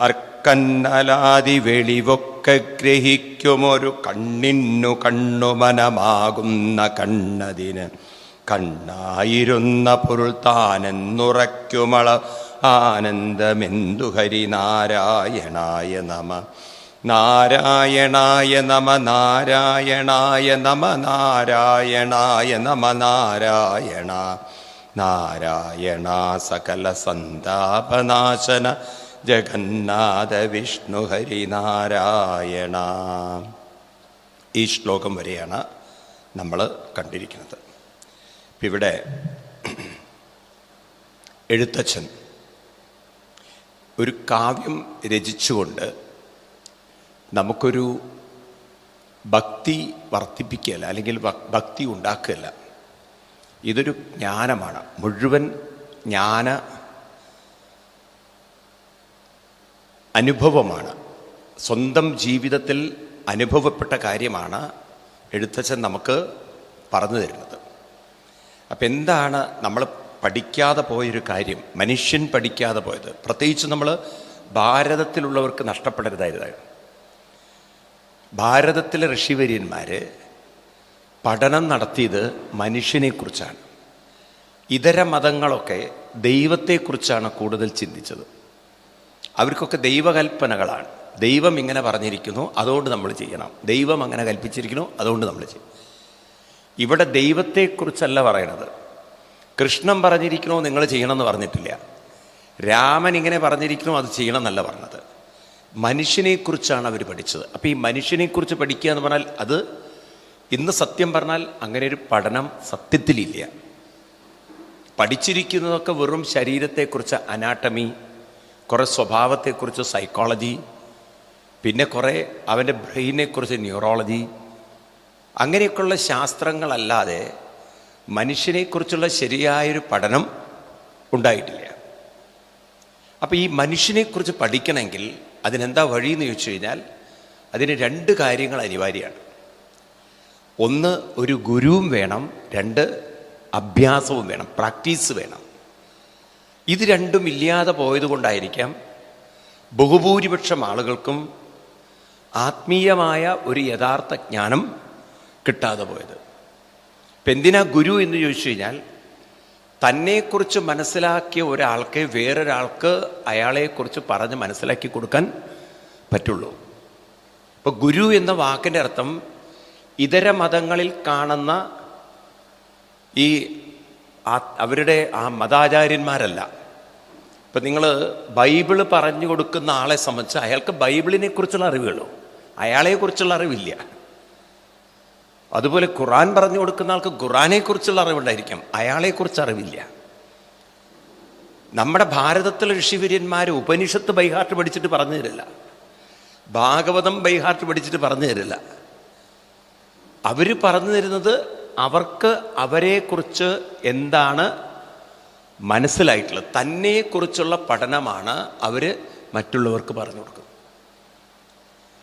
അർക്കന്നലാതി വെളിവൊക്കെ ഗ്രഹിക്കുമൊരു കണ്ണിന്നു കണ്ണുമനമാകുന്ന കണ്ണതിന് കണ്ണായിരുന്ന പൊരുൾ താനെന്നുറയ്ക്കുമള ആനന്ദമെന്തു ഹരിനാരായണായ നമ. നാരായണായ നമ നാരായണായ നമ നാരായണായ നമ നാരായണ. നാരായണ സകല സന്താപനാശന ജഗന്നാഥ വിഷ്ണു ഹരിനാരായണ. ഈ ശ്ലോകം വരെയാണ് നമ്മൾ കണ്ടിരിക്കുന്നത്. ഇവിടെ എഴുത്തച്ഛൻ ഒരു കാവ്യം രചിച്ചുകൊണ്ട് നമുക്കൊരു ഭക്തി വർദ്ധിപ്പിക്കുകയല്ല അല്ലെങ്കിൽ ഭക്തി ഉണ്ടാക്കുകയല്ല. ഇതൊരു ജ്ഞാനമാണ്. മുഴുവൻ ജ്ഞാന അനുഭവമാണ്. സ്വന്തം ജീവിതത്തിൽ അനുഭവപ്പെട്ട കാര്യമാണ് എഴുത്തച്ഛൻ നമുക്ക് പറഞ്ഞു തരുന്നത്. അപ്പം എന്താണ് നമ്മൾ പഠിക്കാതെ പോയൊരു കാര്യം മനുഷ്യൻ പഠിക്കാതെ പോയത്? പ്രത്യേകിച്ച് നമ്മൾ ഭാരതത്തിലുള്ളവർക്ക് നഷ്ടപ്പെടരുതായിരുന്നു ഭാരതത്തിലെ ഋഷിവര്യന്മാർ പഠനം നടത്തിയത് മനുഷ്യനെക്കുറിച്ചാണ്. ഇതര മതങ്ങളൊക്കെ ദൈവത്തെക്കുറിച്ചാണ് കൂടുതൽ ചിന്തിച്ചത്. അവർക്കൊക്കെ ദൈവകൽപ്പനകളാണ്. ദൈവം ഇങ്ങനെ പറഞ്ഞിരിക്കുന്നു അതുകൊണ്ട് നമ്മൾ ചെയ്യണം. ദൈവം അങ്ങനെ കൽപ്പിച്ചിരിക്കുന്നു അതുകൊണ്ട് നമ്മൾ ചെയ്യും. ഇവിടെ ദൈവത്തെക്കുറിച്ചല്ല പറയണത്. കൃഷ്ണൻ പറഞ്ഞിരിക്കണോ നിങ്ങൾ ചെയ്യണമെന്ന് പറഞ്ഞിട്ടില്ല. രാമൻ ഇങ്ങനെ പറഞ്ഞിരിക്കണോ അത് ചെയ്യണം എന്നല്ല പറഞ്ഞത്. മനുഷ്യനെക്കുറിച്ചാണ് അവർ പഠിച്ചത്. അപ്പോൾ ഈ മനുഷ്യനെക്കുറിച്ച് പഠിക്കുക എന്ന് പറഞ്ഞാൽ അത് ഇന്ന് സത്യം പറഞ്ഞാൽ അങ്ങനെ ഒരു പഠനം സത്യത്തിലില്ല. പഠിച്ചിരിക്കുന്നതൊക്കെ വെറും ശരീരത്തെക്കുറിച്ച് അനാട്ടമി കുറേ സ്വഭാവത്തെക്കുറിച്ച് സൈക്കോളജി പിന്നെ കുറേ അവന്റെ ബ്രെയിനെക്കുറിച്ച് ന്യൂറോളജി അങ്ങനെയൊക്കെയുള്ള ശാസ്ത്രങ്ങളല്ലാതെ മനുഷ്യനെക്കുറിച്ചുള്ള ശരിയായൊരു പഠനം ഉണ്ടായിട്ടില്ല. അപ്പോൾ ഈ മനുഷ്യനെക്കുറിച്ച് പഠിക്കണമെങ്കിൽ അതിനെന്താ വഴിയെന്ന് ചോദിച്ചു കഴിഞ്ഞാൽ അതിന് രണ്ട് കാര്യങ്ങൾ അനിവാര്യമാണ്. ഒന്ന് ഒരു ഗുരുവും വേണം. രണ്ട് അഭ്യാസവും വേണം. പ്രാക്ടീസ് വേണം. ഇത് രണ്ടും ഇല്ലാതെ പോയതുകൊണ്ടായിരിക്കാം ബഹുഭൂരിപക്ഷം ആളുകൾക്കും ആത്മീയമായ ഒരു യഥാർത്ഥ ജ്ഞാനം കിട്ടാതെ പോയത്. ഇപ്പം എന്തിനാ ഗുരു എന്ന് ചോദിച്ചു കഴിഞ്ഞാൽ തന്നെക്കുറിച്ച് മനസ്സിലാക്കിയ ഒരാൾക്ക് വേറൊരാൾക്ക് അയാളെക്കുറിച്ച് പറഞ്ഞ് മനസ്സിലാക്കി കൊടുക്കാൻ പറ്റുള്ളൂ. അപ്പോൾ ഗുരു എന്ന വാക്കിന്റെ അർത്ഥം ഇതര മതങ്ങളിൽ കാണുന്ന ഈ ആ- അവരുടെ ആ മതാചാര്യന്മാരല്ല. ഇപ്പം നിങ്ങൾ ബൈബിൾ പറഞ്ഞു കൊടുക്കുന്ന ആളെ സംബന്ധിച്ച് അയാൾക്ക് ബൈബിളിനെ കുറിച്ചുള്ള അറിവുള്ളൂ അയാളെക്കുറിച്ചുള്ള അറിവില്ല. അതുപോലെ ഖുറാൻ പറഞ്ഞു കൊടുക്കുന്ന ആൾക്ക് ഖുറാനെ കുറിച്ചുള്ള അറിവുണ്ടായിരിക്കും. അയാളെക്കുറിച്ച് അറിവില്ല. നമ്മുടെ ഭാരതത്തിലെ ഋഷിവര്യന്മാർ ഉപനിഷത്ത് ബൈഹാർട്ട് പഠിച്ചിട്ട് പറഞ്ഞു തരില്ല. ഭാഗവതം ബൈഹാർട്ട് പഠിച്ചിട്ട് പറഞ്ഞു തരില്ല. അവർ പറഞ്ഞു തരുന്നത് അവർക്ക് അവരെക്കുറിച്ച് എന്താണ് മനസ്സിലായിട്ടുള്ളത്? തന്നെക്കുറിച്ചുള്ള പഠനമാണ് അവർ മറ്റുള്ളവർക്ക് പറഞ്ഞു കൊടുക്കുന്നത്.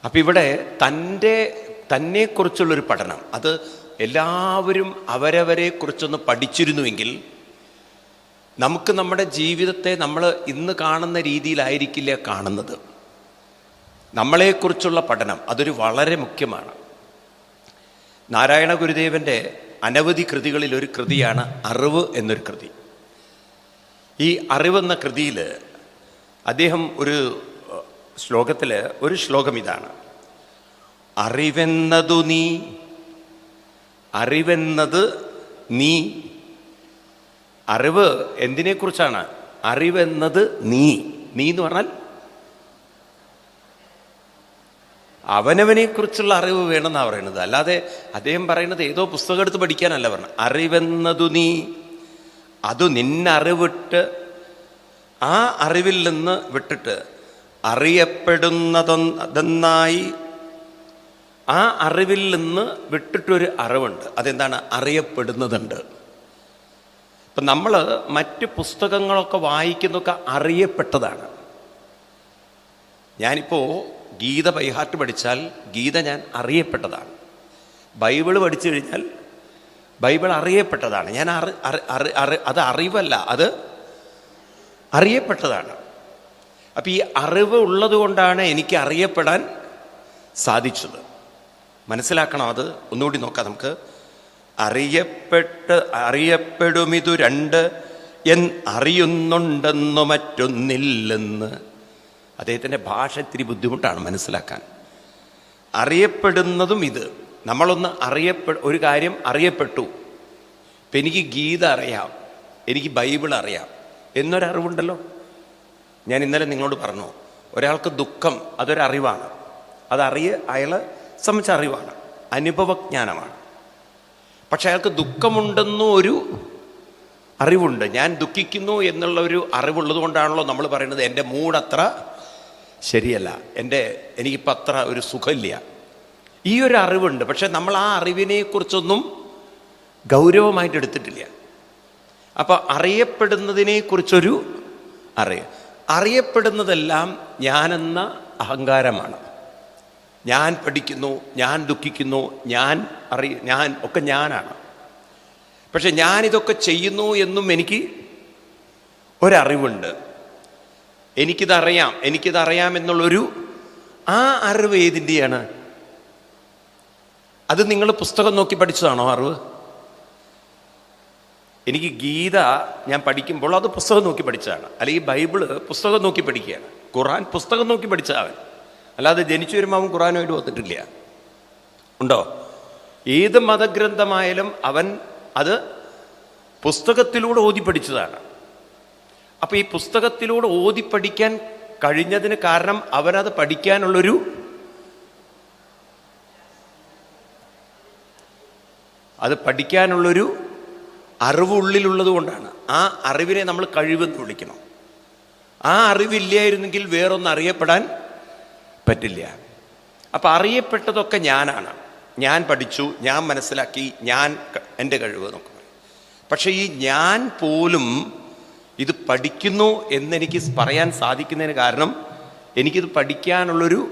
അപ്പം ഇവിടെ തന്റെ തന്നെക്കുറിച്ചുള്ളൊരു പഠനം. അത് എല്ലാവരും അവരവരെ കുറിച്ചൊന്ന് പഠിച്ചിരുന്നുവെങ്കിൽ നമുക്ക് നമ്മുടെ ജീവിതത്തെ നമ്മൾ ഇന്ന് കാണുന്ന രീതിയിലായിരിക്കില്ല കാണുന്നത്. നമ്മളെക്കുറിച്ചുള്ള പഠനം അതൊരു വളരെ മുഖ്യമാണ്. നാരായണ ഗുരുദേവന്റെ അനവധി കൃതികളിൽ ഒരു കൃതിയാണ് അറിവ് എന്നൊരു കൃതി. ഈ അറിവെന്ന കൃതിയിൽ അദ്ദേഹം ഒരു ശ്ലോകത്തിൽ ഒരു ശ്ലോകം ഇതാണ്. അറിവെന്നതു നീ അറിവെന്നത് നീ. അറിവ് എന്തിനെക്കുറിച്ചാണ്? അറിവെന്നത് നീ. നീ എന്ന് പറഞ്ഞാൽ അവനവനെക്കുറിച്ചുള്ള അറിവ് വേണമെന്നാണ് പറയുന്നത്. അല്ലാതെ അദ്ദേഹം പറയുന്നത് ഏതോ പുസ്തകം എടുത്ത് പഠിക്കാനല്ല പറഞ്ഞത്. അറിവെന്നതു നീ അത് നിന്നറിവിട്ട് ആ അറിവിൽ നിന്ന് വിട്ടിട്ട് അറിയപ്പെടുന്നതെന്നായി ആ അറിവിൽ നിന്ന് വിട്ടിട്ടൊരു അറിവുണ്ട്. അതെന്താണ്? അറിയപ്പെടുന്നതുണ്ട്. ഇപ്പം നമ്മൾ മറ്റ് പുസ്തകങ്ങളൊക്കെ വായിക്കുന്നതൊക്കെ അറിയപ്പെട്ടതാണ്. ഞാനിപ്പോൾ ഗീത ബൈഹാർട്ട് പഠിച്ചാൽ ഗീത ഞാൻ അറിയപ്പെട്ടതാണ്. ബൈബിൾ പഠിച്ചു കഴിഞ്ഞാൽ ബൈബിൾ അറിയപ്പെട്ടതാണ്. ഞാൻ അറി അറി- അറി- അത് അറിവല്ല അത് അറിയപ്പെട്ടതാണ്. അപ്പം ഈ അറിവ് ഉള്ളതുകൊണ്ടാണ് എനിക്ക് അറിയപ്പെടാൻ സാധിച്ചത്. മനസ്സിലാക്കണം അത്? ഒന്നുകൂടി നോക്കാം നമുക്ക്. അറിയപ്പെട്ട് അറിയപ്പെടുമിതു രണ്ട് എൻ അറിയുന്നുണ്ടെന്നു മറ്റൊന്നില്ലെന്ന്. അദ്ദേഹത്തിന്റെ ഭാഷ ഇത്തിരി ബുദ്ധിമുട്ടാണ് മനസ്സിലാക്കാൻ. അറിയപ്പെടുന്നതും ഇത്. നമ്മളൊന്ന് അറിയപ്പെ ഒരു കാര്യം അറിയപ്പെട്ടു. ഇപ്പം എനിക്ക് ഗീത അറിയാം. എനിക്ക് ബൈബിൾ അറിയാം. എന്നൊരറിവുണ്ടല്ലോ? ഞാൻ ഇന്നലെ നിങ്ങളോട് പറഞ്ഞു ഒരാൾക്ക് ദുഃഖം അതൊരറിവാണ്. അതറിയ അയാളെ സംബന്ധിച്ച അറിവാണ്. അനുഭവജ്ഞാനമാണ്. പക്ഷെ അയാൾക്ക് ദുഃഖമുണ്ടെന്നും ഒരു അറിവുണ്ട്. ഞാൻ ദുഃഖിക്കുന്നു എന്നുള്ള ഒരു അറിവുള്ളത് കൊണ്ടാണല്ലോ നമ്മൾ പറയുന്നത് എന്റെ മൂടത്ര ശരിയല്ല. എന്റെ എനിക്കിപ്പോൾ അത്ര ഒരു സുഖമില്ല. ഈ ഒരു അറിവുണ്ട്. പക്ഷെ നമ്മൾ ആ അറിവിനെക്കുറിച്ചൊന്നും ഗൗരവമായിട്ട് എടുത്തിട്ടില്ല. അപ്പോൾ അറിയപ്പെടുന്നതിനെക്കുറിച്ചൊരു അറിയ അറിയപ്പെടുന്നതെല്ലാം ഞാനെന്ന അഹങ്കാരമാണ്. ഞാൻ പഠിക്കുന്നു ഞാൻ ദുഃഖിക്കുന്നു ഞാൻ അറി ഞാൻ ഒക്കെ ഞാനാണ്. പക്ഷെ ഞാനിതൊക്കെ ചെയ്യുന്നു എന്നും എനിക്ക് ഒരറിവുണ്ട്. എനിക്കിതറിയാം എനിക്കിതറിയാം എന്നുള്ളൊരു ആ അറിവ് ഏതിന്റെയാണ് അത് നിങ്ങൾ പുസ്തകം നോക്കി പഠിച്ചതാണോ അറിവ്? എനിക്ക് ഗീത ഞാൻ പഠിക്കുമ്പോൾ അത് പുസ്തകം നോക്കി പഠിച്ചതാണ്. അല്ലെങ്കിൽ ബൈബിൾ പുസ്തകം നോക്കി പഠിക്കുകയാണ്. ഖുറാൻ പുസ്തകം നോക്കി പഠിച്ചവൻ അല്ലാതെ ജനിച്ചു വരുമ്പോൾ അവൻ ഖുറാനുമായിട്ട് വന്നിട്ടില്ല. ഉണ്ടോ? ഏത് മതഗ്രന്ഥമായാലും അവൻ അത് പുസ്തകത്തിലൂടെ ഓതി പഠിച്ചതാണ്. അപ്പൊ ഈ പുസ്തകത്തിലൂടെ ഓതി പഠിക്കാൻ കഴിഞ്ഞതിന് കാരണം അവനത് പഠിക്കാനുള്ളൊരു അത് പഠിക്കാനുള്ളൊരു അറിവ് ഉള്ളിലുള്ളത് കൊണ്ടാണ് ആ അറിവിനെ നമ്മൾ കഴിവെന്ന് വിളിക്കണം. ആ അറിവില്ലായിരുന്നെങ്കിൽ വേറൊന്നും അറിയപ്പെടാൻ പറ്റില്ല. അപ്പം അറിയപ്പെട്ടതൊക്കെ ഞാനാണ്. ഞാൻ പഠിച്ചു ഞാൻ മനസ്സിലാക്കി ഞാൻ എന്റെ കഴിവ് എന്നൊക്കെ പക്ഷേ ഈ ഞാൻ പോലും ഇത് പഠിക്കുന്നു എന്നെനിക്ക് പറയാൻ സാധിക്കുന്നതിന് കാരണം എനിക്കിത് പഠിക്കാനുള്ളൊരു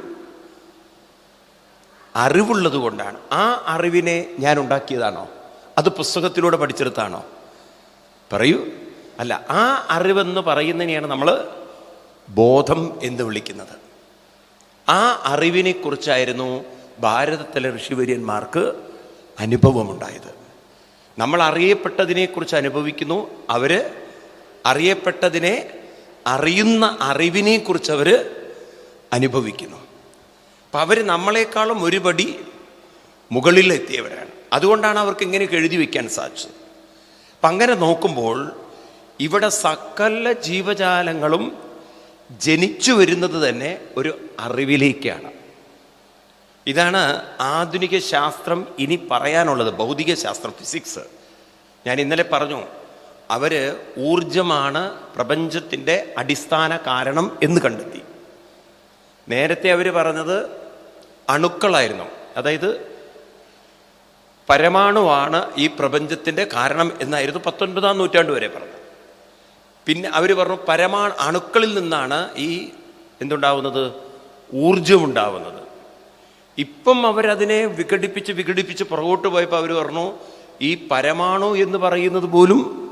അറിവുള്ളത് കൊണ്ടാണ്. ആ അറിവിനെ ഞാൻ ഉണ്ടാക്കിയതാണോ? അത് പുസ്തകത്തിലൂടെ പഠിച്ചെടുത്താണോ? പറയൂ. അല്ല ആ അറിവെന്ന് പറയുന്നതിനെയാണ് നമ്മൾ ബോധം എന്ന് വിളിക്കുന്നത്. ആ അറിവിനെക്കുറിച്ചായിരുന്നു ഭാരതത്തിലെ ഋഷിവര്യന്മാർക്ക് അനുഭവമുണ്ടായത്. നമ്മൾ അറിയപ്പെട്ടതിനെക്കുറിച്ച് അനുഭവിക്കുന്നു അവർ അറിയപ്പെട്ടതിനെ അറിയുന്ന അറിവിനെക്കുറിച്ച് അവർ അനുഭവിക്കുന്നു. അപ്പം അവർ നമ്മളെക്കാളും ഒരുപടി മുകളിൽ മുകളിലെത്തിയവരാണ്. അതുകൊണ്ടാണ് അവർക്ക് ഇങ്ങനെയൊക്കെ എഴുതി വയ്ക്കാൻ സാധിച്ചത്. അപ്പം അങ്ങനെ നോക്കുമ്പോൾ ഇവിടെ സകല ജീവജാലങ്ങളും ജനിച്ചു വരുന്നത് തന്നെ ഒരു അറിവിലേക്കാണ്. ഇതാണ് ആധുനിക ശാസ്ത്രം ഇനി പറയാനുള്ളത് ഭൗതിക ശാസ്ത്രം ഫിസിക്സ്. ഞാൻ ഇന്നലെ പറഞ്ഞു അവർ ഊർജമാണ് പ്രപഞ്ചത്തിന്റെ അടിസ്ഥാന കാരണം എന്ന് കണ്ടെത്തി. നേരത്തെ അവർ പറഞ്ഞത് അണുക്കളായിരുന്നു. അതായത് പരമാണുവാണ് ഈ പ്രപഞ്ചത്തിന്റെ കാരണം എന്നായിരുന്നു പത്തൊൻപതാം നൂറ്റാണ്ട് വരെ പറഞ്ഞത്. പിന്നെ അവർ പറഞ്ഞു പരമാ അണുക്കളിൽ നിന്നാണ് ഈ എന്തുണ്ടാവുന്നത്? ഊർജമുണ്ടാവുന്നത് ഇപ്പം അവരതിനെ വിഘടിപ്പിച്ച് വിഘടിപ്പിച്ച് പുറകോട്ട് പോയപ്പോൾ അവർ പറഞ്ഞു ഈ പരമാണു എന്ന് പറയുന്നത് പോലും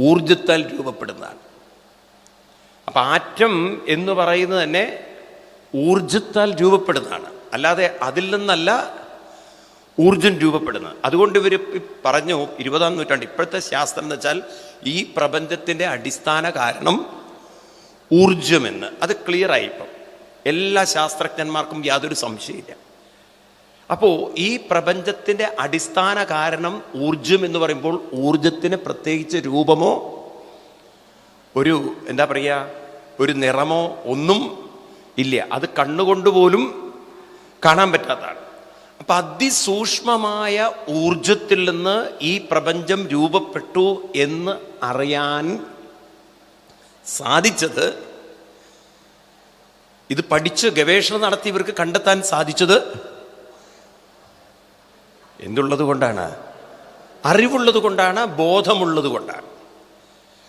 ഊർജത്താൽ രൂപപ്പെടുന്നതാണ്. അപ്പം ആറ്റം എന്ന് പറയുന്നത് തന്നെ ഊർജത്താൽ രൂപപ്പെടുന്നതാണ്. അല്ലാതെ അതിൽ നിന്നല്ല ഊർജം രൂപപ്പെടുന്നത്. അതുകൊണ്ട് ഇവർ പറഞ്ഞു ഇരുപതാം നൂറ്റാണ്ട് ഇപ്പോഴത്തെ ശാസ്ത്രം എന്ന് വെച്ചാൽ ഈ പ്രപഞ്ചത്തിന്റെ അടിസ്ഥാന കാരണം ഊർജമെന്ന് അത് ക്ലിയറായി ഇപ്പം. എല്ലാ ശാസ്ത്രജ്ഞന്മാർക്കും യാതൊരു സംശയമില്ല അപ്പോൾ ഈ പ്രപഞ്ചത്തിന്റെ അടിസ്ഥാന കാരണം ഊർജം എന്ന് പറയുമ്പോൾ ഊർജത്തിന് പ്രത്യേകിച്ച് രൂപമോ ഒരു എന്താ പറയുക ഒരു നിറമോ ഒന്നും ഇല്ല. അത് കണ്ണുകൊണ്ട് പോലും കാണാൻ പറ്റാത്തതാണ്. അപ്പം അതിസൂക്ഷ്മമായ ഊർജത്തിൽ നിന്ന് ഈ പ്രപഞ്ചം രൂപപ്പെട്ടു എന്ന് അറിയാൻ സാധിച്ചത് ഇത് പഠിച്ച് ഗവേഷണം നടത്തി ഇവർക്ക് കണ്ടെത്താൻ സാധിച്ചത് എന്തുള്ളത് കൊണ്ടാണ്? അറിവുള്ളത് കൊണ്ടാണ് ബോധമുള്ളത് കൊണ്ടാണ്.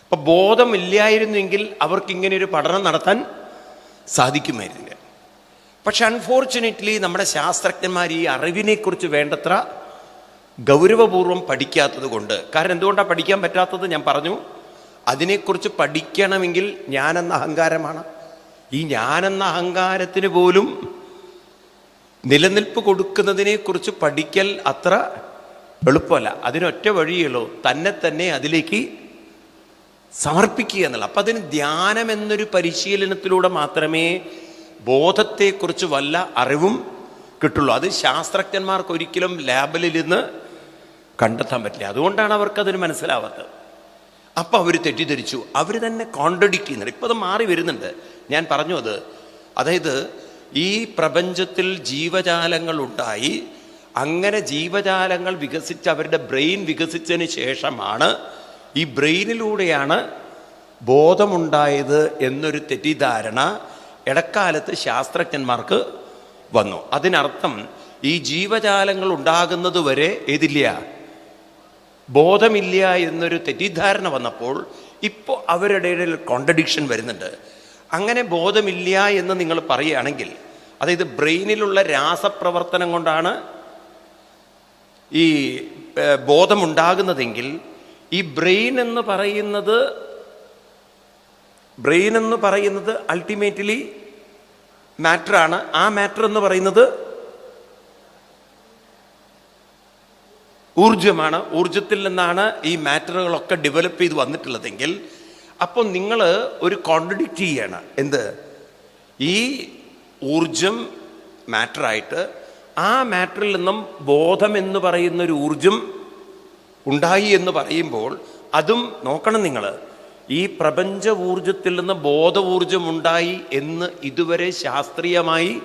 അപ്പൊ ബോധമില്ലായിരുന്നെങ്കിൽ അവർക്ക് ഒരു പഠനം നടത്താൻ സാധിക്കുമായിരുന്നില്ല. പക്ഷെ അൺഫോർച്ചുനേറ്റ്ലി നമ്മുടെ ശാസ്ത്രജ്ഞന്മാർ ഈ അറിവിനെക്കുറിച്ച് വേണ്ടത്ര ഗൗരവപൂർവം പഠിക്കാത്തത് കൊണ്ട് കാരണം എന്തുകൊണ്ടാണ് പഠിക്കാൻ പറ്റാത്തത് ഞാൻ പറഞ്ഞു? അതിനെക്കുറിച്ച് പഠിക്കണമെങ്കിൽ ഞാനെന്ന അഹങ്കാരമാണ്. ഈ ഞാനെന്ന അഹങ്കാരത്തിന് പോലും നിലനിൽപ്പ് കൊടുക്കുന്നതിനെ കുറിച്ച് പഠിക്കൽ അത്ര എളുപ്പമല്ല. അതിനൊറ്റ വഴിയുള്ളൂ തന്നെ തന്നെ അതിലേക്ക് സമർപ്പിക്കുക എന്നുള്ള അപ്പം അതിന് ധ്യാനം എന്നൊരു പരിശീലനത്തിലൂടെ മാത്രമേ ബോധത്തെക്കുറിച്ച് വല്ല അറിവും കിട്ടുള്ളൂ. അത് ശാസ്ത്രജ്ഞന്മാർക്ക് ഒരിക്കലും ലാബിലിരുന്ന് കണ്ടെത്താൻ പറ്റില്ല. അതുകൊണ്ടാണ് അവർക്കതിന് മനസ്സിലാവാത്തത്. അപ്പം അവർ തെറ്റിദ്ധരിച്ചു. അവർ തന്നെ കോൺട്രഡിക്റ്റ് ചെയ്യുന്നുണ്ട്. ഇപ്പം അത് മാറി വരുന്നുണ്ട്. ഞാൻ പറഞ്ഞു അത്. അതായത് ഈ പ്രപഞ്ചത്തിൽ ജീവജാലങ്ങൾ ഉണ്ടായി അങ്ങനെ ജീവജാലങ്ങൾ വികസിച്ച് അവരുടെ ബ്രെയിൻ വികസിച്ചതിന് ശേഷമാണ് ഈ ബ്രെയിനിലൂടെയാണ് ബോധമുണ്ടായത് എന്നൊരു തെറ്റിദ്ധാരണ ഇടക്കാലത്ത് ശാസ്ത്രജ്ഞന്മാർക്ക് വന്നു. അതിനർത്ഥം ഈ ജീവജാലങ്ങൾ ഉണ്ടാകുന്നത് വരെ ഏതില്ല ബോധമില്ല എന്നൊരു തെറ്റിദ്ധാരണ വന്നപ്പോൾ ഇപ്പോൾ അവരുടെ ഇടയിൽ കോൺട്രഡിക്ഷൻ വരുന്നുണ്ട്. അങ്ങനെ ബോധമില്ല എന്ന് നിങ്ങൾ പറയുകയാണെങ്കിൽ അതായത് ബ്രെയിനിലുള്ള രാസപ്രവർത്തനം കൊണ്ടാണ് ഈ ബോധമുണ്ടാകുന്നതെങ്കിൽ ഈ ബ്രെയിൻ എന്ന് പറയുന്നത് ബ്രെയിൻ എന്ന് പറയുന്നത് അൾട്ടിമേറ്റ്ലി മാറ്ററാണ്. ആ മാറ്റർ എന്ന് പറയുന്നത് ഊർജമാണ് ഊർജത്തിൽ നിന്നാണ് ഈ മാറ്ററുകളൊക്കെ ഡെവലപ്പ് ചെയ്ത് വന്നിട്ടുള്ളതെങ്കിൽ അപ്പോൾ നിങ്ങൾ ഒരു കോൺട്രഡിക്റ്റ് ചെയ്യാണ്. എന്ത്? ഈ ഊർജം മാറ്ററായിട്ട് ആ മാറ്ററിൽ നിന്നും ബോധം എന്ന് പറയുന്ന ഒരു ഊർജം ഉണ്ടായി എന്ന് പറയുമ്പോൾ അതും നോക്കണം നിങ്ങൾ ഈ പ്രപഞ്ച ഊർജത്തിൽ നിന്ന് ബോധ ഊർജം ഉണ്ടായി എന്ന് ഇതുവരെ ശാസ്ത്രീയമായി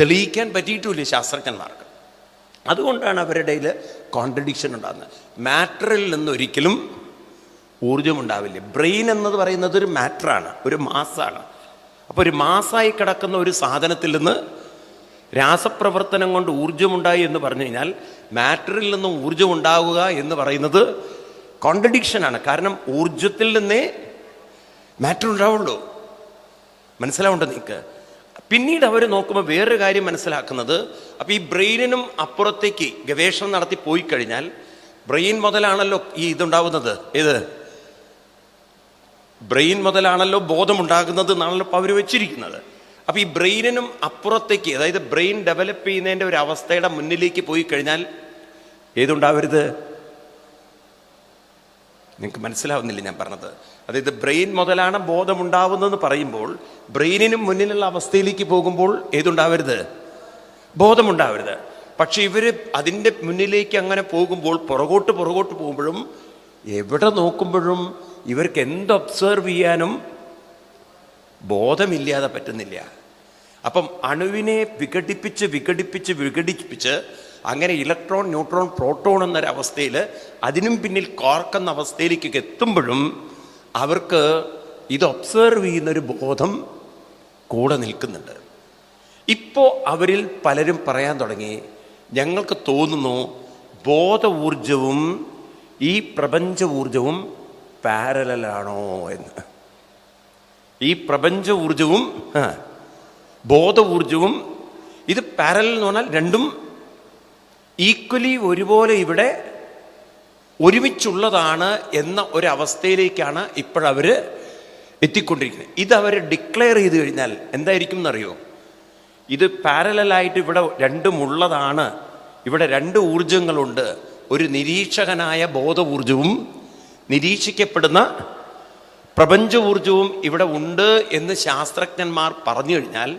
തെളിയിക്കാൻ പറ്റിയിട്ടുമില്ല ശാസ്ത്രജ്ഞന്മാർക്ക്. അതുകൊണ്ടാണ് അവരുടെ ഇടയിൽ കോൺട്രഡിക്ഷൻ ഉണ്ടാകുന്നത്. മാറ്ററിൽ നിന്ന് ഒരിക്കലും ഊർജം ഉണ്ടാവില്ല. ബ്രെയിൻ എന്നത് പറയുന്നത് ഒരു മാറ്ററാണ് ഒരു മാസാണ് അപ്പോൾ ഒരു മാസമായി കിടക്കുന്ന ഒരു സാധനത്തിൽ നിന്ന് രാസപ്രവർത്തനം കൊണ്ട് ഊർജമുണ്ടായി എന്ന് പറഞ്ഞു കഴിഞ്ഞാൽ മാറ്ററിൽ നിന്നും ഊർജം ഉണ്ടാവുക എന്ന് പറയുന്നത് കോൺട്രഡിക്ഷനാണ് കാരണം ഊർജത്തിൽ നിന്നേ മാറ്റർ ഉണ്ടാവുള്ളൂ. മനസ്സിലാവുണ്ടോ നിങ്ങൾക്ക് പിന്നീട് അവർ നോക്കുമ്പോൾ വേറൊരു കാര്യം മനസ്സിലാക്കുന്നത്. അപ്പോൾ ഈ ബ്രെയിനിനും അപ്പുറത്തേക്ക് ഗവേഷണം നടത്തി പോയി കഴിഞ്ഞാൽ ബ്രെയിൻ മുതലാണല്ലോ ഈ ഇതുണ്ടാവുന്നത്. ഏത്? ബ്രെയിൻ മുതലാണല്ലോ ബോധമുണ്ടാകുന്നത് എന്നാണല്ലോ അവർ വെച്ചിരിക്കുന്നത്. അപ്പോൾ ഈ ബ്രെയിനിനും അപ്പുറത്തേക്ക് അതായത് ബ്രെയിൻ ഡെവലപ്പ് ചെയ്യുന്നതിന്റെ ഒരു അവസ്ഥയുടെ മുന്നിലേക്ക് പോയി കഴിഞ്ഞാൽ ഏതുണ്ടാവരുത്? നിങ്ങൾക്ക് മനസ്സിലാവുന്നില്ല ഞാൻ പറഞ്ഞത്? അതായത് ബ്രെയിൻ മുതലാണ് ബോധമുണ്ടാവുന്നതെന്ന് പറയുമ്പോൾ ബ്രെയിനിനും മുന്നിലുള്ള അവസ്ഥയിലേക്ക് പോകുമ്പോൾ ഏതുണ്ടാവരുത്? ബോധമുണ്ടാവരുത്. പക്ഷെ ഇവർ അതിന്റെ മുന്നിലേക്ക് അങ്ങനെ പോകുമ്പോൾ പുറകോട്ട് പുറകോട്ട് പോകുമ്പോഴും എവിടെ നോക്കുമ്പോഴും ഇവർക്ക് എന്ത് ഒബ്സേർവ് ചെയ്യാനും ബോധമില്ലാതെ പറ്റുന്നില്ല. അപ്പം അണുവിനെ വിഘടിപ്പിച്ച് വിഘടിപ്പിച്ച് വിഘടിപ്പിച്ച് അങ്ങനെ ഇലക്ട്രോൺ ന്യൂട്രോൺ പ്രോട്ടോൺ എന്നൊരവസ്ഥയിൽ അതിനും പിന്നിൽ കോർക്കുന്ന അവസ്ഥയിലേക്ക് എത്തുമ്പോഴും അവർക്ക് ഇത് ഒബ്സേർവ് ചെയ്യുന്നൊരു ബോധം കൂടെ നിൽക്കുന്നുണ്ട്. ഇപ്പോൾ അവരിൽ പലരും പറയാൻ തുടങ്ങി ഞങ്ങൾക്ക് തോന്നുന്നു ബോധ ഊർജവും ഈ പ്രപഞ്ച ഊർജവും പാരലാണോ എന്ന്. ഈ പ്രപഞ്ച ഊർജവും ബോധ ഊർജവും ഇത് പാരലൽ എന്ന് പറഞ്ഞാൽ രണ്ടും ഈക്വലി ഒരുപോലെ ഇവിടെ ഒരുമിച്ചുള്ളതാണ് എന്ന ഒരവസ്ഥയിലേക്കാണ് ഇപ്പോഴവർ എത്തിക്കൊണ്ടിരിക്കുന്നത്. ഇത് അവർ ഡിക്ലെയർ ചെയ്ത് കഴിഞ്ഞാൽ എന്തായിരിക്കും എന്നറിയോ? ഇത് പാരലായിട്ട് ഇവിടെ രണ്ടും ഉള്ളതാണ്. ഇവിടെ രണ്ട് ഊർജങ്ങളുണ്ട് ഒരു നിരീക്ഷകനായ ബോധ ഊർജവും നിരീക്ഷിക്കപ്പെടുന്ന പ്രപഞ്ച ഊർജവും ഇവിടെ ഉണ്ട് എന്ന് ശാസ്ത്രജ്ഞന്മാർ പറഞ്ഞു കഴിഞ്ഞാൽ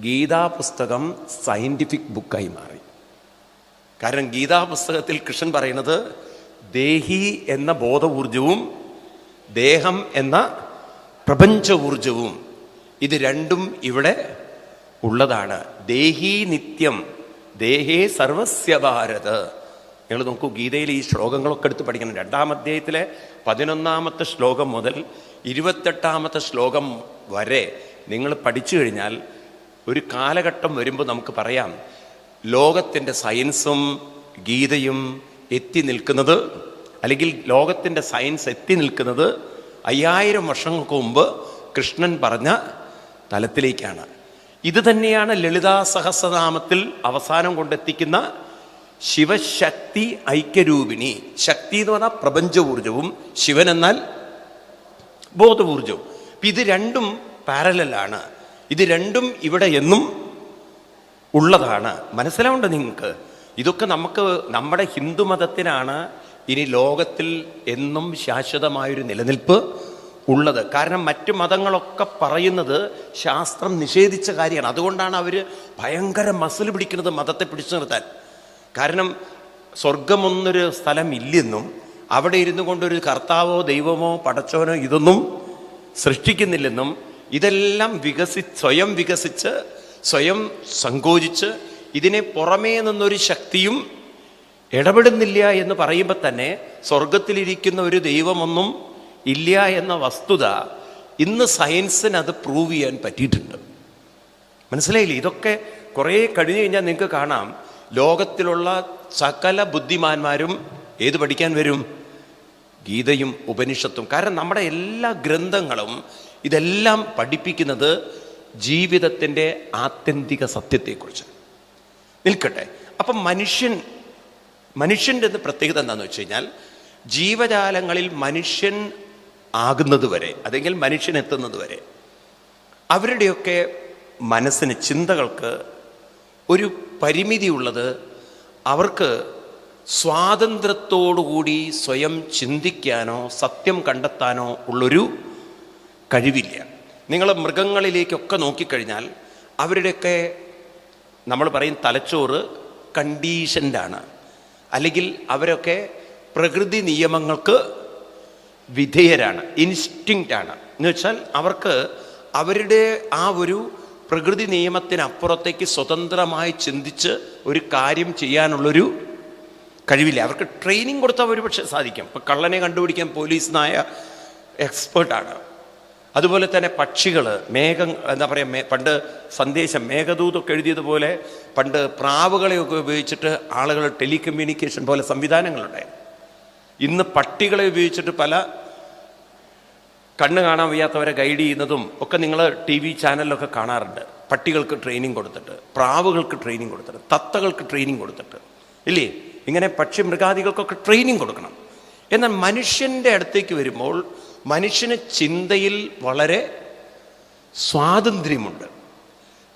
ഗീതാ പുസ്തകം സയന്റിഫിക് ബുക്കായി മാറി. കാരണം ഗീതാ പുസ്തകത്തിൽ കൃഷ്ണൻ പറയുന്നത് ദേഹി എന്ന ബോധ ഊർജവും ദേഹം എന്ന പ്രപഞ്ച ഊർജവും ഇത് രണ്ടും ഇവിടെ ഉള്ളതാണ്. ദേഹി നിത്യം ദേഹേ സർവസ്യ ഭാരത് നിങ്ങൾ നോക്കൂ ഗീതയിൽ ഈ ശ്ലോകങ്ങളൊക്കെ എടുത്ത് പഠിക്കണം. രണ്ടാം അധ്യായത്തിലെ പതിനൊന്നാമത്തെ ശ്ലോകം മുതൽ ഇരുപത്തെട്ടാമത്തെ ശ്ലോകം വരെ നിങ്ങൾ പഠിച്ചു കഴിഞ്ഞാൽ ഒരു കാലഘട്ടം വരുമ്പോൾ നമുക്ക് പറയാം ലോകത്തിന്റെ സയൻസും ഗീതയും എത്തി നിൽക്കുന്നത് അല്ലെങ്കിൽ ലോകത്തിന്റെ സയൻസ് എത്തി നിൽക്കുന്നത് അയ്യായിരം വർഷങ്ങൾക്ക് മുമ്പ് കൃഷ്ണൻ പറഞ്ഞ തലത്തിലേക്കാണ്. ഇത് തന്നെയാണ് ലളിതാ സഹസ്രനാമത്തിൽ അവസാനം കൊണ്ടെത്തിക്കുന്ന ശിവശക്തി ഐക്യരൂപിണി. ശക്തി എന്ന് പറഞ്ഞാൽ പ്രപഞ്ച ഊർജവും ശിവൻ എന്നാൽ ബോധപൂർജവും ഇത് രണ്ടും പാരലാണ് ഇത് രണ്ടും ഇവിടെ എന്നും ഉള്ളതാണ്. മനസ്സിലാവുണ്ട് നിങ്ങൾക്ക്? ഇതൊക്കെ നമുക്ക് നമ്മുടെ ഹിന്ദുമതത്തിനാണ് ഇനി ലോകത്തിൽ എന്നും ശാശ്വതമായൊരു നിലനിൽപ്പ് ഉള്ളത്. കാരണം മറ്റു മതങ്ങളൊക്കെ പറയുന്നത് ശാസ്ത്രം നിഷേധിച്ച കാര്യമാണ്. അതുകൊണ്ടാണ് അവർ ഭയങ്കര മസിൽ പിടിക്കുന്നത് മതത്തെ പിടിച്ചു നിർത്താൻ. കാരണം സ്വർഗമൊന്നൊരു സ്ഥലം ഇല്ലെന്നും അവിടെ ഇരുന്നു കൊണ്ടൊരു കർത്താവോ ദൈവമോ പടച്ചോനോ ഇതൊന്നും സൃഷ്ടിക്കുന്നില്ലെന്നും ഇതെല്ലാം വികസി സ്വയം വികസിച്ച് സ്വയം സങ്കോചിച്ച് ഇതിനെ പുറമേ നിന്നൊരു ശക്തിയും ഇടപെടുന്നില്ല എന്ന് പറയുമ്പോൾ തന്നെ സ്വർഗത്തിലിരിക്കുന്ന ഒരു ദൈവമൊന്നും ഇല്ല എന്ന വസ്തുത ഇന്ന് സയൻസിന് അത് പ്രൂവ് ചെയ്യാൻ പറ്റിയിട്ടുണ്ട്. മനസ്സിലായില്ലേ? ഇതൊക്കെ കുറേ കഴിഞ്ഞു കഴിഞ്ഞാൽ നിങ്ങൾക്ക് കാണാം. ലോകത്തിലുള്ള സകല ബുദ്ധിമാന്മാരും ഏത് പഠിക്കാൻ വരും? ഗീതയും ഉപനിഷത്തും. കാരണം നമ്മുടെ എല്ലാ ഗ്രന്ഥങ്ങളും ഇതെല്ലാം പഠിപ്പിക്കുന്നത് ജീവിതത്തിന്റെ ആത്യന്തിക സത്യത്തെക്കുറിച്ച്. നിൽക്കട്ടെ. അപ്പം മനുഷ്യൻ മനുഷ്യന്റെ പ്രത്യേകത എന്താണെന്ന് വെച്ച് കഴിഞ്ഞാൽ ജീവജാലങ്ങളിൽ മനുഷ്യൻ ആകുന്നത് വരെ അല്ലെങ്കിൽ മനുഷ്യൻ എത്തുന്നത് വരെ അവരുടെയൊക്കെ മനസ്സിന് ചിന്തകൾക്ക് ഒരു പരിമിതിയുള്ളത് അവർക്ക് സ്വാതന്ത്ര്യത്തോടുകൂടി സ്വയം ചിന്തിക്കാനോ സത്യം കണ്ടെത്താനോ ഉള്ളൊരു കഴിവില്ല. നിങ്ങൾ മൃഗങ്ങളിലേക്കൊക്കെ നോക്കിക്കഴിഞ്ഞാൽ അവരുടെയൊക്കെ നമ്മൾ പറയും തലച്ചോറ് കണ്ടീഷൻഡാണ്. അല്ലെങ്കിൽ അവരൊക്കെ പ്രകൃതി നിയമങ്ങൾക്ക് വിധേയരാണ് ഇൻസ്റ്റിങ്റ്റാണ് എന്ന് വെച്ചാൽ അവർക്ക് അവരുടെ ആ ഒരു പ്രകൃതി നിയമത്തിനപ്പുറത്തേക്ക് സ്വതന്ത്രമായി ചിന്തിച്ച് ഒരു കാര്യം ചെയ്യാനുള്ളൊരു കഴിവില്ല. അവർക്ക് ട്രെയിനിങ് കൊടുത്താൽ ഒരു പക്ഷേ സാധിക്കും. ഇപ്പം കള്ളനെ കണ്ടുപിടിക്കാൻ പോലീസ് നായ എക്സ്പേർട്ടാണ്. അതുപോലെ തന്നെ പക്ഷികൾ മേഘം എന്താ പറയുക പണ്ട് സന്ദേശം മേഘദൂതൊക്കെ എഴുതിയതുപോലെ പണ്ട് പ്രാവുകളെയൊക്കെ ഉപയോഗിച്ചിട്ട് ആളുകൾ ടെലികമ്മ്യൂണിക്കേഷൻ പോലെ സംവിധാനങ്ങളുണ്ടായിരുന്നു. ഇന്ന് പട്ടികളെ ഉപയോഗിച്ചിട്ട് പല കണ്ണ് കാണാൻ വയ്യാത്തവരെ ഗൈഡ് ചെയ്യുന്നതും ഒക്കെ നിങ്ങൾ ടി വി ചാനലിലൊക്കെ കാണാറുണ്ട്. പട്ടികൾക്ക് ട്രെയിനിങ് കൊടുത്തിട്ട് പ്രാവുകൾക്ക് ട്രെയിനിങ് കൊടുത്തിട്ട് തത്തകൾക്ക് ട്രെയിനിങ് കൊടുത്തിട്ട്. ഇല്ലേ? ഇങ്ങനെ പക്ഷി മൃഗാദികൾക്കൊക്കെ ട്രെയിനിങ് കൊടുക്കണം. എന്നാൽ മനുഷ്യന്റെ അടുത്തേക്ക് വരുമ്പോൾ മനുഷ്യന് ചിന്തയിൽ വളരെ സ്വാതന്ത്ര്യമുണ്ട്.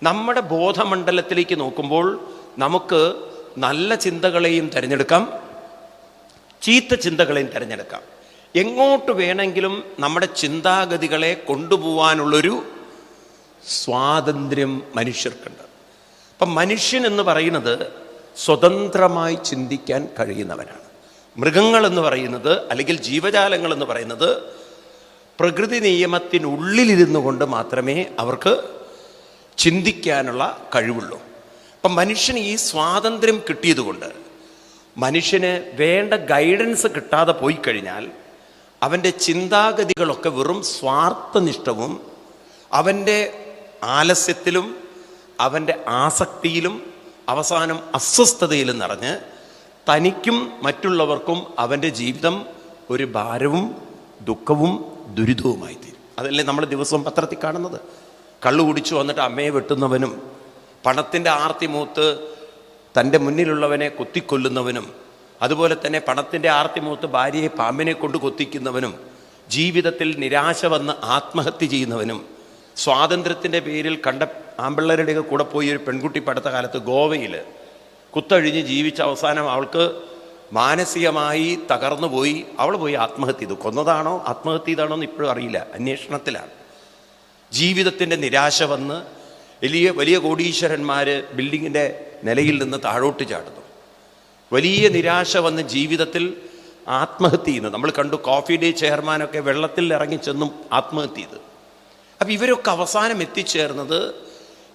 നമ്മുടെ ബോധമണ്ഡലത്തിലേക്ക് നോക്കുമ്പോൾ നമുക്ക് നല്ല ചിന്തകളെയും തിരഞ്ഞെടുക്കാം ചീത്ത ചിന്തകളെയും തിരഞ്ഞെടുക്കാം. എങ്ങോട്ട് വേണമെങ്കിലും നമ്മുടെ ചിന്താഗതികളെ കൊണ്ടുപോകാനുള്ളൊരു സ്വാതന്ത്ര്യം മനുഷ്യർക്കുണ്ട്. അപ്പം മനുഷ്യൻ എന്ന് പറയുന്നത് സ്വതന്ത്രമായി ചിന്തിക്കാൻ കഴിയുന്നവനാണ്. മൃഗങ്ങൾ എന്ന് പറയുന്നത് അല്ലെങ്കിൽ ജീവജാലങ്ങൾ എന്ന് പറയുന്നത് പ്രകൃതി നിയമത്തിനുള്ളിലിരുന്നു കൊണ്ട് മാത്രമേ അവർക്ക് ചിന്തിക്കാനുള്ള കഴിവുള്ളൂ. അപ്പം മനുഷ്യന് ഈ സ്വാതന്ത്ര്യം കിട്ടിയതുകൊണ്ട് മനുഷ്യന് വേണ്ട ഗൈഡൻസ് കിട്ടാതെ പോയി കഴിഞ്ഞാൽ അവന്റെ ചിന്താഗതികളൊക്കെ വെറും സ്വാർത്ഥനിഷ്ഠവും അവന്റെ ആലസ്യത്തിലും അവന്റെ ആസക്തിയിലും അവസാനം അസ്വസ്ഥതയിലും നിറഞ്ഞ് തനിക്കും മറ്റുള്ളവർക്കും അവന്റെ ജീവിതം ഒരു ഭാരവും ദുഃഖവും ദുരിതവുമായി തീരും അതല്ലേ നമ്മൾ ദിവസവും പത്രത്തിൽ കാണുന്നത്? കള്ളു കുടിച്ചു വന്നിട്ട് അമ്മയെ വെട്ടുന്നവനും പണത്തിന്റെ ആർത്തി മൂത്ത് തന്റെ മുന്നിലുള്ളവനെ കൊത്തിക്കൊല്ലുന്നവനും അതുപോലെ തന്നെ പണത്തിന്റെ ആർത്തിമൂത്ത് ഭാര്യയെ പാമ്പിനെ കൊണ്ട് കൊത്തിക്കുന്നവനും ജീവിതത്തിൽ നിരാശ വന്ന് ആത്മഹത്യ ചെയ്യുന്നവനും സ്വാതന്ത്ര്യത്തിന്റെ പേരിൽ കണ്ട ആമ്പിള്ളേരുടെയൊക്കെ കൂടെ പോയി ഒരു പെൺകുട്ടി പടുത്ത കാലത്ത് ഗോവയിൽ കുത്തഴിഞ്ഞ് ജീവിച്ച അവസാനം അവൾക്ക് മാനസികമായി തകർന്നു പോയി. അവൾ പോയി ആത്മഹത്യ ചെയ്തു. കൊന്നതാണോ ആത്മഹത്യ ചെയ്താണോ എന്ന് ഇപ്പോഴും അറിയില്ല. അന്വേഷണത്തിലാണ്. ജീവിതത്തിന്റെ നിരാശ വന്ന് വലിയ വലിയ കോടീശ്വരന്മാർ ബിൽഡിങ്ങിന്റെ നിലയിൽ നിന്ന് താഴോട്ട് ചാടുന്നു. വലിയ നിരാശ വന്ന് ജീവിതത്തിൽ ആത്മഹത്യ ചെയ്യുന്നത് നമ്മൾ കണ്ടു കോഫി ഡേ ചെയർമാനൊക്കെ വെള്ളത്തിൽ ഇറങ്ങി ചെന്നും ആത്മഹത്യ ചെയ്ത്. അപ്പം ഇവരൊക്കെ അവസാനം എത്തിച്ചേർന്നത്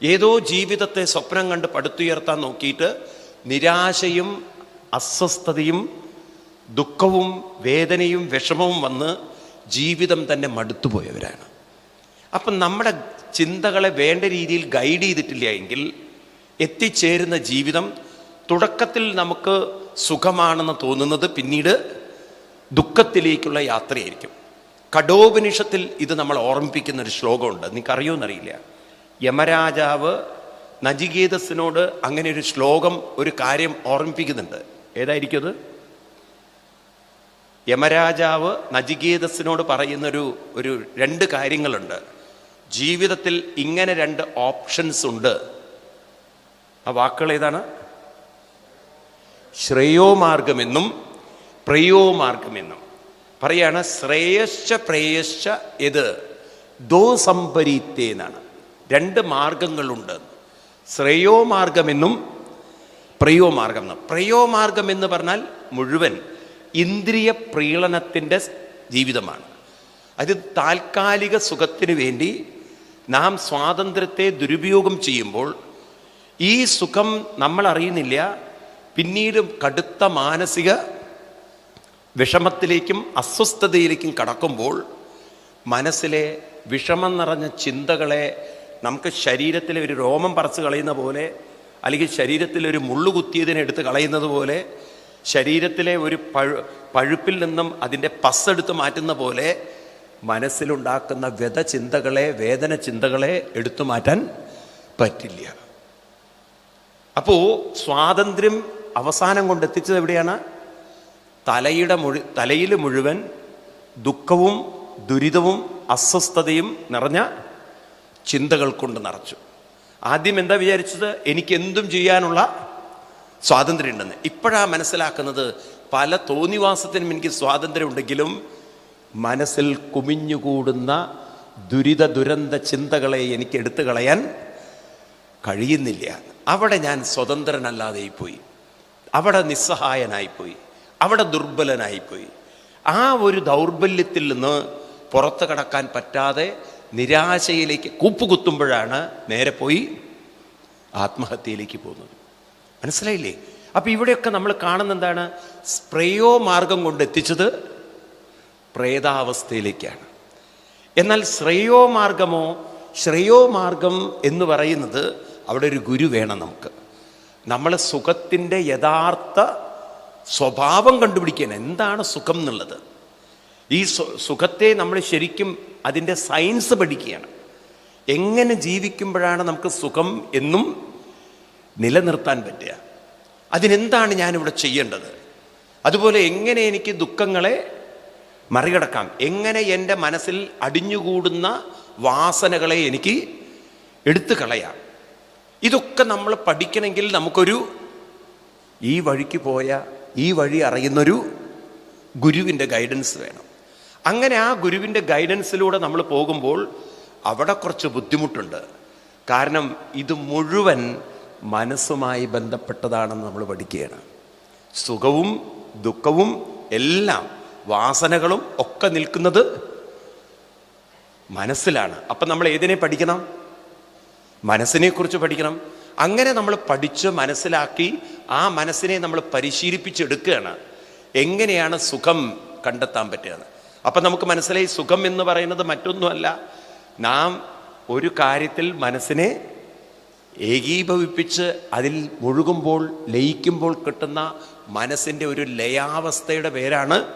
ഏതോ ജീവിതത്തെ സ്വപ്നം കണ്ട് പടുത്തുയർത്താൻ നോക്കിയിട്ട് നിരാശയും അസ്വസ്ഥതയും ദുഃഖവും വേദനയും വിഷമവും വന്ന് ജീവിതം തന്നെ മടുത്തുപോയവരാണ് അപ്പം നമ്മുടെ ചിന്തകളെ വേണ്ട രീതിയിൽ ഗൈഡ് ചെയ്തിട്ടില്ല എങ്കിൽ എത്തിച്ചേരുന്ന ജീവിതം തുടക്കത്തിൽ നമുക്ക് സുഖമാണെന്ന് തോന്നുന്നത് പിന്നീട് ദുഃഖത്തിലേക്കുള്ള യാത്രയായിരിക്കും. കഠോപനിഷത്തിൽ ഇത് നമ്മൾ ഓർമ്മിപ്പിക്കുന്ന ഒരു ശ്ലോകമുണ്ട്. നിങ്ങൾക്ക് അറിയുമെന്നറിയില്ല യമരാജാവ് നജികേതസിനോട് അങ്ങനെ ഒരു ശ്ലോകം ഒരു കാര്യം ഓർമ്മിപ്പിക്കുന്നുണ്ട്. ഏതായിരിക്കും അത്? യമരാജാവ് നജികേതസിനോട് പറയുന്നൊരു ഒരു രണ്ട് കാര്യങ്ങളുണ്ട്. ജീവിതത്തിൽ ഇങ്ങനെ രണ്ട് ഓപ്ഷൻസ് ഉണ്ട്. ആ വാക്കുകൾ ഏതാണ്? ശ്രേയോമാർഗമെന്നും പ്രയോമാർഗമെന്നും. പറയാണ് ശ്രേയശ്ച പ്രേയശ്ച ഇത് ദോ സംപരീത്തെ എന്നാണ് രണ്ട് മാർഗങ്ങളുണ്ട്. ശ്രേയോമാർഗമെന്നും പ്രയോമാർഗം എന്നും പ്രയോമാർഗം എന്ന് പറഞ്ഞാൽ മുഴുവൻ ഇന്ദ്രിയ പ്രീളനത്തിന്റെ ജീവിതമാണ്. അത് താൽക്കാലിക സുഖത്തിന് വേണ്ടി നാം സ്വാതന്ത്ര്യത്തെ ദുരുപയോഗം ചെയ്യുമ്പോൾ ഈ സുഖം നമ്മൾ അറിയുന്നില്ല പിന്നീട് കടുത്ത മാനസിക വിഷമത്തിലേക്കും അസ്വസ്ഥതയിലേക്കും കടക്കുമ്പോൾ മനസ്സിലെ വിഷമം നിറഞ്ഞ ചിന്തകളെ നമുക്ക് ശരീരത്തിലെ ഒരു രോമം പറച്ച് കളയുന്ന പോലെ അല്ലെങ്കിൽ ശരീരത്തിൽ ഒരു മുള്ളു കുത്തിയതിനെ എടുത്ത് കളയുന്നത് പോലെ ശരീരത്തിലെ ഒരു പഴു പഴുപ്പിൽ നിന്നും അതിന്റെ പസ്സെടുത്ത് മാറ്റുന്ന പോലെ മനസ്സിലുണ്ടാക്കുന്ന വ്യത ചിന്തകളെ വേദന ചിന്തകളെ എടുത്തു മാറ്റാൻ പറ്റില്ല. അപ്പോൾ സ്വാതന്ത്ര്യം അവസാനം കൊണ്ടെത്തിച്ചത് എവിടെയാണ്? തലയുടെ മുഴു തലയിൽ മുഴുവൻ ദുഃഖവും ദുരിതവും അസ്വസ്ഥതയും നിറഞ്ഞ ചിന്തകൾ കൊണ്ട് നിറച്ചു. ആദ്യം എന്താ വിചാരിച്ചത്? എനിക്ക് എന്തും ചെയ്യാനുള്ള സ്വാതന്ത്ര്യം ഉണ്ടെന്ന് ഇപ്പോഴാ മനസ്സിലാക്കുന്നത് പല തോന്നിവാസത്തിനും എനിക്ക് സ്വാതന്ത്ര്യം ഉണ്ടെങ്കിലും മനസ്സിൽ കുമിഞ്ഞുകൂടുന്ന ദുരിത ദുരന്ത ചിന്തകളെ എനിക്ക് എടുത്തു കളയാൻ കഴിയുന്നില്ല. അവിടെ ഞാൻ സ്വതന്ത്രനല്ലാതെയായിപ്പോയി അവിടെ നിസ്സഹായനായിപ്പോയി. അവിടെ ദുർബലനായിപ്പോയി. ആ ഒരു ദൗർബല്യത്തിൽ നിന്ന് പുറത്തു കടക്കാൻ പറ്റാതെ നിരാശയിലേക്ക് കൂപ്പുകുത്തുമ്പോഴാണ് നേരെ പോയി ആത്മഹത്യയിലേക്ക് പോകുന്നത്. മനസ്സിലായില്ലേ? അപ്പം ഇവിടെയൊക്കെ നമ്മൾ കാണുന്ന എന്താണ്? സ്പ്രേയോ മാർഗം കൊണ്ട് എത്തിച്ചത് പ്രേതാവസ്ഥയിലേക്കാണ്. എന്നാൽ ശ്രേയോ മാർഗമോ ശ്രേയോ മാർഗം എന്ന് പറയുന്നത് അവിടെ ഒരു ഗുരു വേണം നമുക്ക്. നമ്മൾ സുഖത്തിന്റെ യഥാർത്ഥ സ്വഭാവം കണ്ടുപിടിക്കാൻ എന്താണ് സുഖം എന്നുള്ളത്? ഈ സുഖത്തെ നമ്മൾ ശരിക്കും അതിന്റെ സയൻസ് പഠിക്കുകയാണ്. എങ്ങനെ ജീവിക്കുമ്പോഴാണ് നമുക്ക് സുഖം എന്നും നിലനിർത്താൻ പറ്റുക? അതിനെന്താണ് ഞാനിവിടെ ചെയ്യേണ്ടത്? അതുപോലെ എങ്ങനെ എനിക്ക് ദുഃഖങ്ങളെ മറികടക്കാം? എങ്ങനെ എന്റെ മനസ്സിൽ അടിഞ്ഞുകൂടുന്ന വാസനകളെ എനിക്ക് എടുത്തു കളയാം? ഇതൊക്കെ നമ്മൾ പഠിക്കണമെങ്കിൽ നമുക്കൊരു ഈ വഴിക്ക് പോയ ഈ വഴി അറിയുന്നൊരു ഗുരുവിന്റെ ഗൈഡൻസ് വേണം. അങ്ങനെ ആ ഗുരുവിന്റെ ഗൈഡൻസിലൂടെ നമ്മൾ പോകുമ്പോൾ അവിടെ കുറച്ച് ബുദ്ധിമുട്ടുണ്ട്. കാരണം ഇത് മുഴുവൻ മനസ്സുമായി ബന്ധപ്പെട്ടതാണെന്ന് നമ്മൾ പഠിക്കുകയാണ്. സുഖവും ദുഃഖവും എല്ലാം വാസനകളും ഒക്കെ നിൽക്കുന്നത് മനസ്സിലാണ്. അപ്പം നമ്മൾ ഏതിനെ പഠിക്കണം? മനസ്സിനെ കുറിച്ച് പഠിക്കണം. അങ്ങനെ നമ്മൾ പഠിച്ച് മനസ്സിലാക്കി ആ മനസ്സിനെ നമ്മൾ പരിശീലിപ്പിച്ചെടുക്കുകയാണ്. എങ്ങനെയാണ് സുഖം കണ്ടെത്താൻ പറ്റുക അപ്പം നമുക്ക് മനസ്സിലായി സുഖം എന്ന് പറയുന്നത് മറ്റൊന്നുമല്ല. നാം ഒരു കാര്യത്തിൽ മനസ്സിനെ ഏകീഭവിപ്പിച്ച് അതിൽ മുഴുകുമ്പോൾ ലയിക്കുമ്പോൾ കിട്ടുന്ന മനസ്സിന്റെ ഒരു ലയാവസ്ഥയുടെ പേരാണ്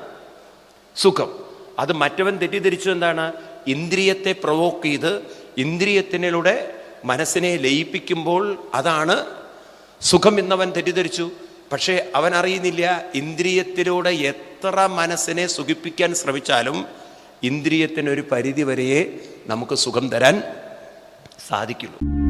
സുഖം. അത് മറ്റവൻ തെറ്റിദ്ധരിച്ചു എന്താണ്? ഇന്ദ്രിയത്തെ പ്രവോക്ക് ചെയ്ത് ഇന്ദ്രിയത്തിനിലൂടെ മനസ്സിനെ ലയിപ്പിക്കുമ്പോൾ അതാണ് സുഖം എന്നവൻ തെറ്റിദ്ധരിച്ചു. പക്ഷേ അവൻ അറിയുന്നില്ല ഇന്ദ്രിയത്തിലൂടെ എത്ര മനസ്സിനെ സുഖിപ്പിക്കാൻ ശ്രമിച്ചാലും ഇന്ദ്രിയത്തിനൊരു പരിധി വരെയേ നമുക്ക് സുഖം തരാൻ സാധിക്കുള്ളൂ.